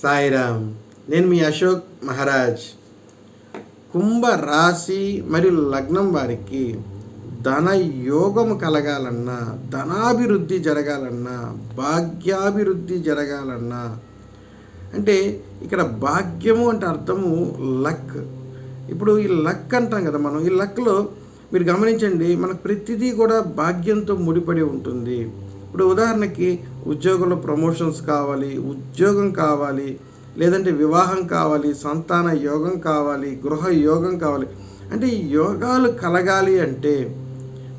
సాయిరామ్ నేను మీ అశోక్ మహారాజ్. కుంభ రాశి మరియు లగ్నం వారికి ధన యోగం కలగాలన్నా ధనాభివృద్ధి జరగాలన్నా భాగ్యాభివృద్ధి జరగాలన్నా అంటే ఇక్కడ భాగ్యము అంటే అర్థము లక్. ఇప్పుడు ఈ లక్ అంటాం కదా మనం ఈ లక్లో మీరు గమనించండి మనకు ప్రతిదీ కూడా భాగ్యంతో ముడిపడి ఉంటుంది. ఇప్పుడు ఉదాహరణకి ఉద్యోగంలో ప్రమోషన్స్ కావాలి ఉద్యోగం కావాలి లేదంటే వివాహం కావాలి సంతాన యోగం కావాలి గృహ యోగం కావాలి. అంటే ఈ యోగాలు కలగాలి అంటే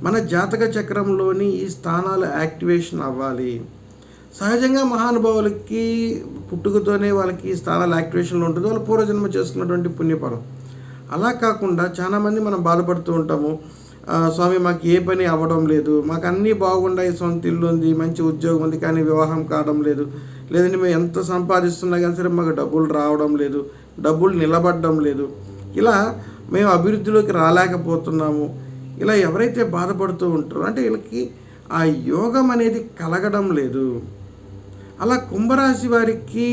మన జాతక చక్రంలోని ఈ స్థానాలు యాక్టివేషన్ అవ్వాలి. సహజంగా మహానుభావులకి పుట్టుకతోనే వాళ్ళకి ఈ స్థానాలు యాక్టివేషన్లో ఉంటుంది. వాళ్ళు పూర్వజన్మ చేసుకున్నటువంటి పుణ్యఫలం. అలా కాకుండా చాలామంది మనం బాధపడుతూ ఉంటాము. స్వామి మాకు ఏ పని అవ్వడం లేదు. మాకు అన్నీ బాగుండాయి సొంత ఇల్లు ఉంది మంచి ఉద్యోగం ఉంది కానీ వివాహం కావడం లేదు. లేదంటే మేము ఎంత సంపాదిస్తున్నా కానీ సరే మాకు డబ్బులు రావడం లేదు. డబ్బులు నిలబడడం లేదు. ఇలా మేము అభివృద్ధిలోకి రాలేకపోతున్నాము. ఇలా ఎవరైతే బాధపడుతూ ఉంటారో అంటే వీళ్ళకి ఆ యోగం అనేది కలగడం లేదు. అలా కుంభరాశి వారికి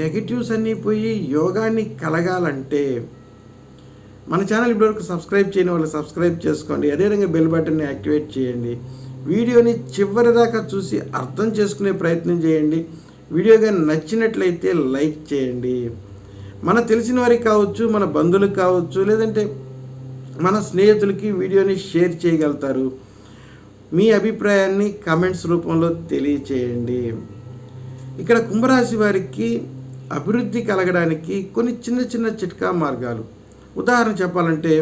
నెగిటివ్స్ అన్నీ పోయి యోగాన్ని కలగాలంటే మన ఛానల్ ఇప్పటివరకు సబ్స్క్రైబ్ చేయని వాళ్ళు సబ్స్క్రైబ్ చేసుకోండి. అదేవిధంగా బెల్ బటన్ని యాక్టివేట్ చేయండి. వీడియోని చివరి దాకా చూసి అర్థం చేసుకునే ప్రయత్నం చేయండి. వీడియో కానీ నచ్చినట్లయితే లైక్ చేయండి. మన తెలిసిన వారికి కావచ్చు మన బంధువులకు కావచ్చు లేదంటే మన స్నేహితులకి వీడియోని షేర్ చేయగలుగుతారు. మీ అభిప్రాయాన్ని కామెంట్స్ రూపంలో తెలియచేయండి. ఇక్కడ కుంభరాశి వారికి అభివృద్ధి కలగడానికి కొన్ని చిన్న చిన్న చిట్కా మార్గాలు. ఉదాహరణ చెప్పాలంటే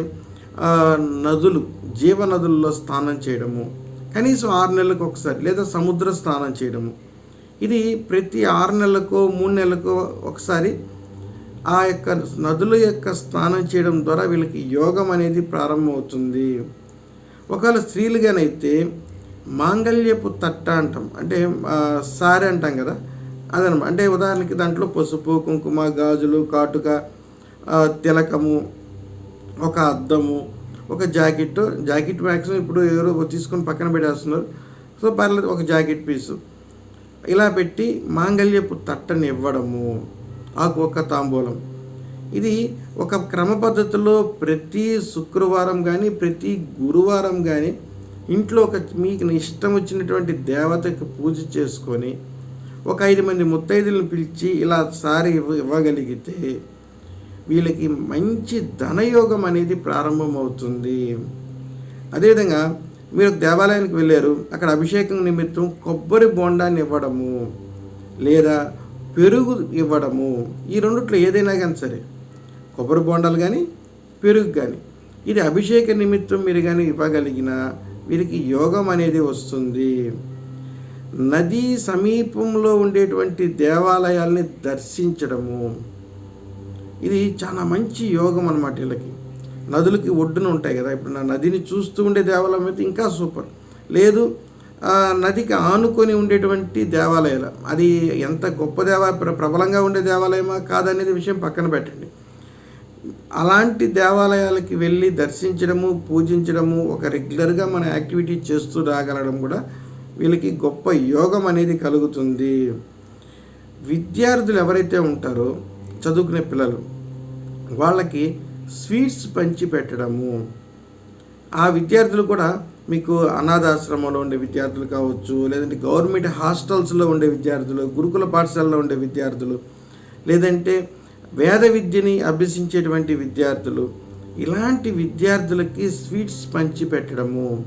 నదులు జీవనదుల్లో స్నానం చేయడము కనీసం ఆరు నెలలకు ఒకసారి లేదా సముద్ర స్నానం చేయడము. ఇది ప్రతి ఆరు నెలలకో మూడు నెలలకు ఒకసారి ఆ యొక్క నదుల యొక్క స్నానం చేయడం ద్వారా వీళ్ళకి యోగం అనేది ప్రారంభమవుతుంది. ఒకవేళ స్త్రీలుగానైతే మాంగళ్యపు తట్ట అంటాం అంటే ఆ, అంటాం కదా అదనమాట అంటే ఉదాహరణకి దాంట్లో పసుపు కుంకుమ గాజులు కాటుక తిలకము ఒక అద్దము ఒక జాకెట్. జాకెట్ మ్యాక్సిమం ఇప్పుడు ఎవరో తీసుకొని పక్కన పెట్టేస్తున్నారు. సో పర్లేదు ఒక జాకెట్ పీసు. ఇలా పెట్టి మాంగళ్యపు తట్టని ఇవ్వడము. ఆకు ఒక తాంబూలం. ఇది ఒక క్రమ పద్ధతిలో ప్రతి శుక్రవారం కానీ ప్రతి గురువారం కానీ ఇంట్లో ఒక మీకు ఇష్టం వచ్చినటువంటి దేవతకు పూజ చేసుకొని ఒక ఐదు మంది ముత్తైదులను పిలిచి ఇలా సారి ఇవ్వ ఇవ్వగలిగితే వీళ్ళకి మంచి ధనయోగం అనేది ప్రారంభమవుతుంది. అదేవిధంగా మీరు దేవాలయానికి వెళ్ళారు అక్కడ అభిషేకం నిమిత్తం కొబ్బరి బోండాన్ని ఇవ్వడము లేదా పెరుగు ఇవ్వడము ఈ రెండిట్లో ఏదైనా కానీ సరే. కొబ్బరి బోండాలు కానీ పెరుగు కానీ. ఇది అభిషేక నిమిత్తం మీరు కానీ ఇవ్వగలిగిన వీరికి యోగం అనేది వస్తుంది. నదీ సమీపంలో ఉండేటువంటి దేవాలయాల్ని దర్శించడము. ఇది చాలా మంచి యోగం అనమాట వీళ్ళకి. నదులకి ఒడ్డున ఉంటాయి కదా ఇప్పుడు నా నదిని చూస్తూ ఉండే దేవాలయం అయితే ఇంకా సూపర్. లేదు నదికి ఆనుకొని ఉండేటువంటి దేవాలయాలు. అది ఎంత గొప్ప దేవా ప్రబలంగా ఉండే దేవాలయమా కాదనేది విషయం పక్కన పెట్టండి. అలాంటి దేవాలయాలకి వెళ్ళి దర్శించడము పూజించడము ఒక రెగ్యులర్గా మన యాక్టివిటీ చేస్తూ రాగలడం కూడా వీళ్ళకి గొప్ప యోగం అనేది కలుగుతుంది. విద్యార్థులు ఎవరైతే ఉంటారో చదువుకునే పిల్లలు వాళ్ళకి స్వీట్స్ పంచి పెట్టడము. ఆ విద్యార్థులు కూడా మీకు అనాథాశ్రమంలో ఉండే విద్యార్థులు కావచ్చు లేదంటే గవర్నమెంట్ హాస్టల్స్లో ఉండే విద్యార్థులు గురుకుల పాఠశాలలో ఉండే విద్యార్థులు లేదంటే వేద విద్యని అభ్యసించేటువంటి విద్యార్థులు ఇలాంటి విద్యార్థులకి స్వీట్స్ పంచి పెట్టడము.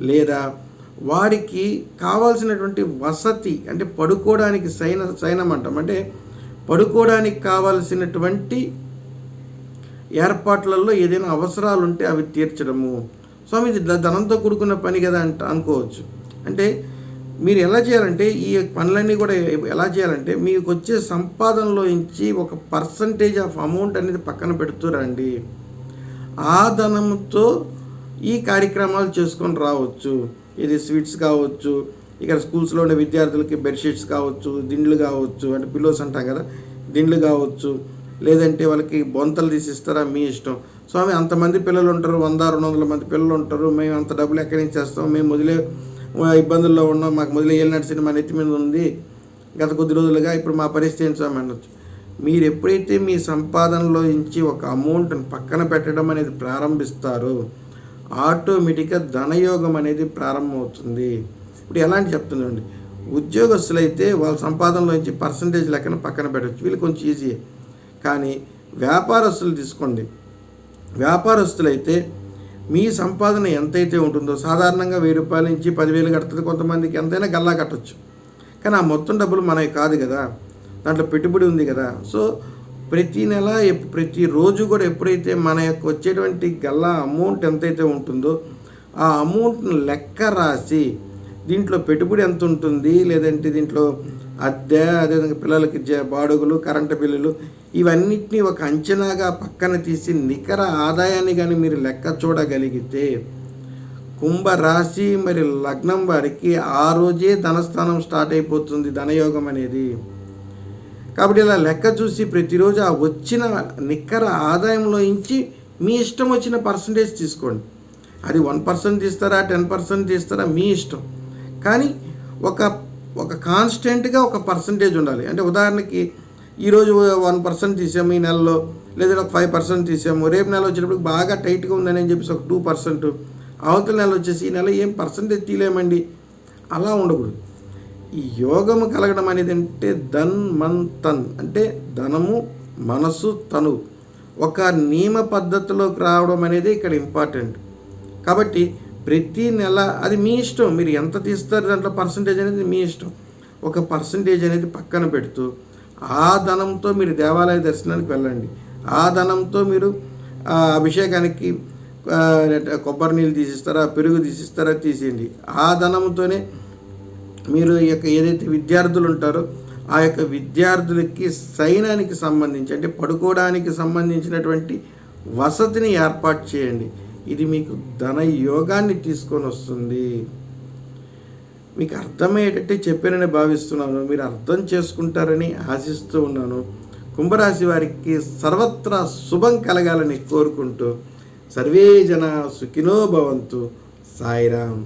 లేదా వారికి కావాల్సినటువంటి వసతి అంటే పడుకోవడానికి సైన సైనం అంటాం. అంటే పడుకోవడానికి కావాల్సినటువంటి ఏర్పాట్లలో ఏదైనా అవసరాలు ఉంటే అవి తీర్చడము. స్వామి ఇది ధనంతో కూడుకున్న పని కదా అంట అనుకోవచ్చు. అంటే మీరు ఎలా చేయాలంటే ఈ పనులన్నీ కూడా ఎలా చేయాలంటే మీకు వచ్చే సంపాదనలో నుంచి ఒక పర్సంటేజ్ ఆఫ్ అమౌంట్ అనేది పక్కన పెడుతూ రండి. ఆ ధనంతో ఈ కార్యక్రమాలు చేసుకొని రావచ్చు. ఇది స్వీట్స్ కావచ్చు ఇక్కడ స్కూల్స్లో ఉండే విద్యార్థులకి బెడ్షీట్స్ కావచ్చు దిండ్లు కావచ్చు అంటే పిల్లోస్ అంటాం కదా దిండ్లు కావచ్చు లేదంటే వాళ్ళకి బొంతలు తీసి ఇస్తారా? మీ ఇష్టం. స్వామి అంతమంది పిల్లలు ఉంటారు. వంద రెండు వందల మంది పిల్లలు ఉంటారు. మేము అంత డబ్బులు ఎక్కడి నుంచి చేస్తాం? మేము మొదలే ఇబ్బందుల్లో ఉన్నాం. మాకు మొదలే ఏళ్ళు నడిచిన మా నెత్తి మీద ఉంది. గత కొద్ది రోజులుగా ఇప్పుడు మా పరిస్థితి ఏంటి స్వామి అనొచ్చు. మీరు ఎప్పుడైతే మీ సంపాదనలో నుంచి ఒక అమౌంట్ని పక్కన పెట్టడం అనేది ప్రారంభిస్తారో ఆటోమేటిక్గా ధనయోగం అనేది ప్రారంభమవుతుంది. ఇప్పుడు ఎలాంటి చెప్తుందండి ఉద్యోగస్తులైతే వాళ్ళ సంపాదనలో నుంచి పర్సంటేజ్ లెక్కన పక్కన పెట్టచ్చు. వీళ్ళు కొంచెం ఈజీ కానీ వ్యాపారస్తులు తీసుకోండి. వ్యాపారస్తులైతే మీ సంపాదన ఎంతైతే ఉంటుందో సాధారణంగా వెయ్యి రూపాయల నుంచి పదివేలు కడుతుంది కొంతమందికి ఎంతైనా గల్లా కట్టొచ్చు. కానీ ఆ మొత్తం డబ్బులు మనవి కాదు కదా. దాంట్లో పెట్టుబడి ఉంది కదా. సో ప్రతి నెల ప్రతి రోజు కూడా ఎప్పుడైతే మన యొక్క వచ్చేటువంటి గల్లా అమౌంట్ ఎంతైతే ఉంటుందో ఆ అమౌంట్ను లెక్క రాసి దీంట్లో పెట్టుబడి ఎంత ఉంటుంది లేదంటే దీంట్లో అద్దె అదేవిధంగా పిల్లలకి బాడుగులు కరెంటు బిల్లులు ఇవన్నిటినీ ఒక అంచనాగా పక్కన తీసి నికర ఆదాయాన్ని కానీ మీరు లెక్క చూడగలిగితే కుంభ రాశి మరి లగ్నం వారికి ఆ రోజే ధనస్థానం స్టార్ట్ అయిపోతుంది ధనయోగం అనేది. కాబట్టి ఇలా లెక్క చూసి ప్రతిరోజు ఆ వచ్చిన నిక్కర ఆదాయంలో ఇంచి మీ ఇష్టం వచ్చిన పర్సంటేజ్ తీసుకోండి. అది వన్ పర్సెంట్ తీస్తారా టెన్ పర్సెంట్ తీస్తారా మీ ఇష్టం. కానీ ఒక ఒక కాన్స్టెంట్గా ఒక పర్సంటేజ్ ఉండాలి. అంటే ఉదాహరణకి ఈరోజు వన్ పర్సెంట్ తీసాము ఈ నెలలో లేదా ఒక ఫైవ్ పర్సెంట్ తీసాము రేపు నెల వచ్చేటప్పుడు బాగా టైట్గా ఉందని చెప్పేసి ఒక టూ పర్సెంట్ అవతల నెల వచ్చేసి ఈ నెల ఏం పర్సంటేజ్ తీలేమండి అలా ఉండకూడదు. ఈ యోగము కలగడం అనేది అంటే ధన్ మన్ తన్. అంటే ధనము మనసు తను. ఒక నియమ పద్ధతిలోకి రావడం అనేది ఇక్కడ ఇంపార్టెంట్. కాబట్టి ప్రతి నెల అది మీ ఇష్టం. మీరు ఎంత తీస్తారు దాంట్లో పర్సంటేజ్ అనేది మీ ఇష్టం. ఒక పర్సంటేజ్ అనేది పక్కన పెడుతూ ఆ ధనంతో మీరు దేవాలయ దర్శనానికి వెళ్ళండి. ఆ ధనంతో మీరు అభిషేకానికి కొబ్బరి నీళ్ళు తీసిస్తారా పెరుగు తీసిస్తారా తీసేయండి. ఆ ధనంతోనే మీరు ఈ యొక్క ఏదైతే విద్యార్థులు ఉంటారో ఆ యొక్క విద్యార్థులకి సైనానికి సంబంధించి అంటే పడుకోవడానికి సంబంధించినటువంటి వసతిని ఏర్పాటు చేయండి. ఇది మీకు ధన యోగాన్ని తీసుకొని వస్తుంది. మీకు అర్థమయ్యేటట్టే చెప్పానని భావిస్తున్నాను. మీరు అర్థం చేసుకుంటారని ఆశిస్తూ ఉన్నాను. కుంభరాశి వారికి సర్వత్రా శుభం కలగాలని కోరుకుంటూ సర్వే జన సుఖినో భవంతు. సాయిరామ్.